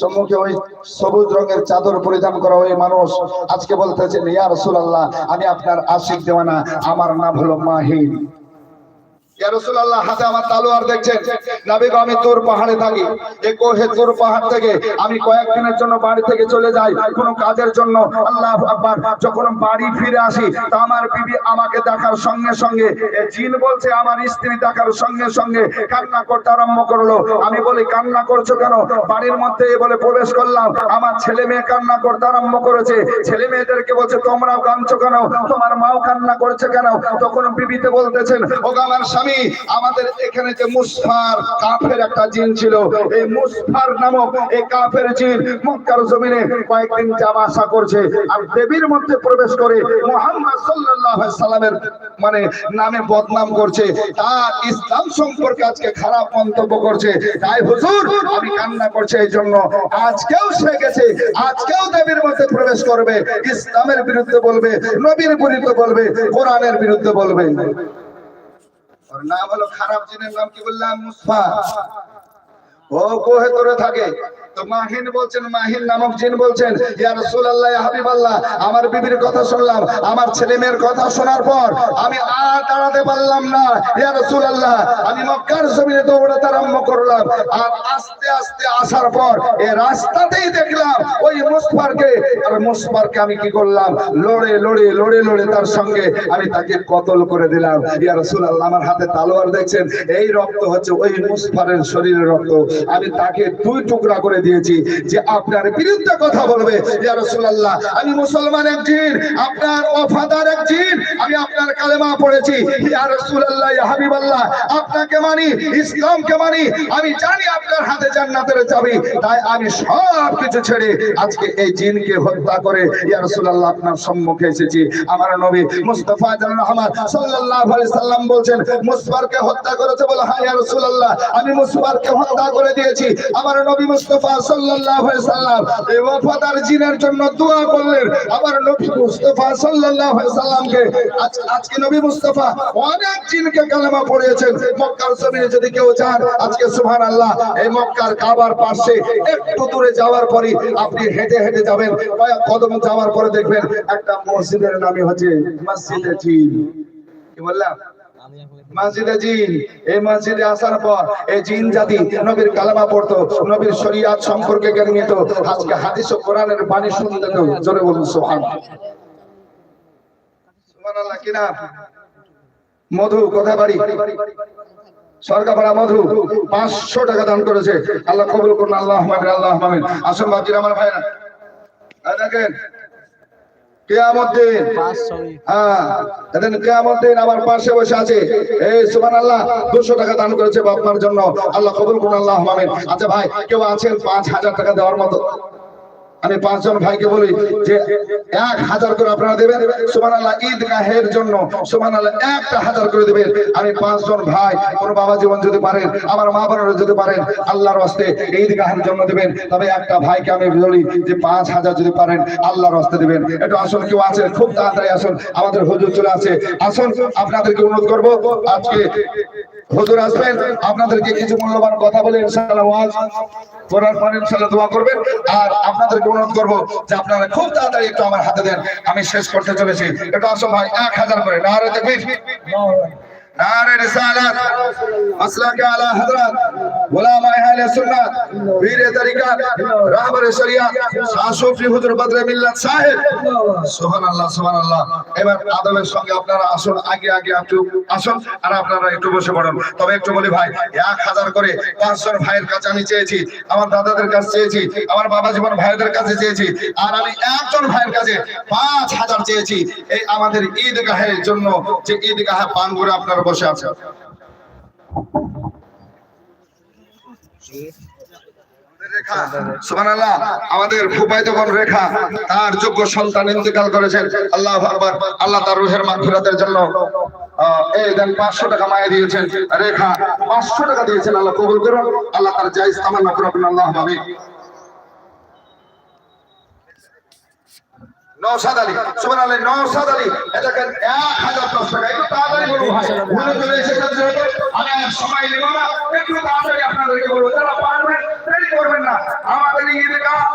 সম্মুখে সবুজ রঙের চাদর পরিধান করা মানুষ আজকে ইয়া আল্লাহ আমি আপনার আমার নাম হলো মাহিন। আমার স্ত্রী দেখার সঙ্গে সঙ্গে কান্না করতে আরম্ভ করল। আমি বলি, কান্না করছ কেন? বাড়ির মধ্যে বলে প্রবেশ করলাম। আমার ছেলে মেয়ে কান্না করতে আরম্ভ করেছে। ছেলে মেয়েদেরকে বলছে, তোমরাও কাঁদছো কেন? তোমার মাও কান্না করছে কেন? তখন বিবিতে বলতেছেন ও আমার স্বামী আমাদের এখানে যে মুসফার কাফের একটা জিন ছিল, এই মুসফার নামক এই কাফের জিন মক্কার জমিনে কয়েকদিন যাওয়া আসা করছে আর দেবীর মধ্যে প্রবেশ করে মোহাম্মদ আলাইহি সাল্লামের মানে নামে বদনাম করছে। তার ইসলাম সম্পর্কে আজকে খারাপ মন্তব্য করছে। তাই হুজুর, আমি কান্না করছি এই জন্য আজকেও সে গেছে, আজকেও দেবীর মধ্যে প্রবেশ করবে। ইসলামের বিরুদ্ধে বলবে, নবীর বিরুদ্ধে বলবে, কোরআনের বিরুদ্ধে বলবে। ওর নাম হলো খারাপ জিনের নাম কি বললাম? মুসফা। ও কোহে তোরে থাকে। তো মাহিন বলছেন, মাহিন নামক জিন বলছেন, ইয়া রাসূলুল্লাহ হাবিবাল্লাহ, আমার বিবির কথা শুনলাম, আমার ছেলে মেয়ের কথা শোনার পর আমি আর দাঁড়াতে পারলাম না। ইয়া রাসূলুল্লাহ, আমি মক্কার জমিনে দৌড়াতে আরম্ভ করলাম আর আস্তে আস্তে আসার পর এই রাস্তাতেই দেখলাম ওই মুসফারকে। আর আমি কি করলাম? লড়ে লড়ে লড়ে লড়ে তার সঙ্গে আমি তাকে কতল করে দিলাম। ইয়া রাসূলুল্লাহ, আমার হাতে তালোয়ার দেখছেন, এই রক্ত হচ্ছে ওই মুসফারের শরীরের রক্ত। আমি তাকে দুই টুকরা করে দিয়েছি যে আপনার বিরুদ্ধে কথা বলবে। আমি মুসলমান একদিন আপনার ওফাদার একদিন আমি আপনার কালেমা পড়েছি। হাবিবাল্লাহ, আপনাকে মানি, ইসলামকে মানি, আমি জানি আপনার হাতে জান্নাতের চাবি, তাই আমি সব কিছু ছেড়ে আজকে এই জিনকে হত্যা করে, ইয়া রাসূলুল্লাহ, আপনার সম্মুখে এসেছি। আমার নবী মুস্তাফা রহমান সাল্লাল্লাহু আলাইহি সাল্লাম বলছেন মুসফারকে হত্যা করেছে বলে হ্যাঁ ইয়া রাসূলুল্লাহ, আমি মুসফারকে হত্যা করে দিয়েছি। আমার নবী মুস্তাফা সাল্লাল্লাহু আলাইহি সাল্লাম এই ওয়াফাদার জিনের জন্য দোয়া করলেন। আমার নবী মুস্তাফা সাল্লাল্লাহু আলাইহি সাল্লামকে আজকে নবী মুস্তাফা অনেক জিনকে কালেমা পড়িয়েছেন। মক্কার জমিনে যদি কেউ যান, আজকে সুবহানাল্লাহ, এই মক্কার কাবার পাশে একটু দূরে যাওয়ার পরে আপনি হেঁটে হেঁটে যাবেন। কয়েক কদম যাওয়ার পরে দেখবেন একটা মসজিদের নামই হচ্ছে মসজিদে জিন। কি বললাম? মসজিদে জিন, এই মসজিদে আসার পর এই জিন জাতি নবীর কালামা পড়তো, নবীর সম্পর্কে জ্ঞান নিত। আজকে হাদিস ও কোরআনের বাণী শুনতে তো জোরে বলুন, সুবহান। সুবহানাল্লাহ কিনা মধু বাড়ি? সরকারপাড়া মধু, পাঁচশো টাকা দান করেছে। আল্লাহ কবুল করুন, আল্লাহ আল্লাহ আসল বাজির আমার ভাইরা। দেখেন হ্যাঁ দেখেন আমার পাশে বসে আছে। এই আল্লাহ দুশো টাকা দান করেছে বাপমার জন্য। আল্লাহ কবুল করুন আল্লাহ মামিন আচ্ছা ভাই কেউ আছেন? পাঁচ হাজার টাকা দেওয়ার মতো। আমি পাঁচজন ভাইকে বলি যে এক হাজার করে আপনারা দেবেন। সুমান আল্লাহ ঈদগাহের জন্য সুমান আল্লাহ একটা হাজার করে দেবেন। আমি পাঁচজন ভাই, কোন বাবা জীবন যদি পারেন, আমার মা বোনেরা যদি পারেন, আল্লাহর হস্তে ঈদগাহের জন্য দেবেন। তবে একটা ভাইকে আমি বলি যে পাঁচ হাজার যদি পারেন, আল্লাহর হস্তে দেবেন। একটু আসুন, কেউ আছে খুব তাড়াতাড়ি আসুন। আমাদের হুজুর চলে আছে। আসুন, আপনাদেরকে অনুরোধ করব, আজকে হুজুর আসবেন, আপনাদেরকে কিছু মূল্যবান কথা বলে ইনশাআল্লাহ ওয়াজ করার পর ইনশাআল্লাহ দোয়া করবেন। আর আপনাদেরকে অনুরোধ করব যে আপনারা খুব তাড়াতাড়ি একটু আমার হাতে দেন, আমি শেষ করতে চলেছি। এটা আসো ভাই, এক হাজার করে। নারে দেখবি নারে রিসালাত মাসলাকে আলা হযরত গোলাম আহলে সুন্নাত, পীর তরিকাত রাহবার শরিয়াত শাসফি হুজুর বদরে মিল্লাত সাহেব। সুবহানাল্লাহ সুবহানাল্লাহ। এবার আদবের সঙ্গে আপনারা আসুন, আগে আগে একটু আসুন, আর আপনারা একটু বসে পড়ুন। তবে একটু বলি ভাই, এক হাজার করে পাঁচজন ভাইয়ের কাছে আমি চেয়েছি, আমার দাদাদের কাছে চেয়েছি, আমার বাবা জীবন ভাইদের কাছে চেয়েছি, আর আমি একজন ভাইয়ের কাছে পাঁচ হাজার চেয়েছি। এই আমাদের ঈদগাহের জন্য যে ঈদগাহে পানগুড়ে আপনারা বসে সুবহানাল্লাহ, আমাদের ফুফায়তো বোন রেখা তার যোগ্য সন্তান ইন্তেকাল করেছেন। আল্লাহ আকবার আল্লাহ তার রুহের মাগফিরাতের জন্য এই দেন পাঁচশো টাকা মায়ে দিয়েছেন। রেখা পাঁচশো টাকা দিয়েছেন আল্লাহ কবুল করুন। আল্লাহ তার জায়েজ তামান্না করবেন আল্লাহ ভাবে নওশাদ আলী সুবহানাল্লাহ নওশাদ আলী এটাকে 1010 টাকা একটু তাড়াতাড়ি বলুন ভাই ভুলে চলে এসেছেন যেহেতু আমি আর সময় নেব না। একটু তাড়াতাড়ি আপনাদেরকে বলব যারা পারবেন তাই করবেন না। আমাদের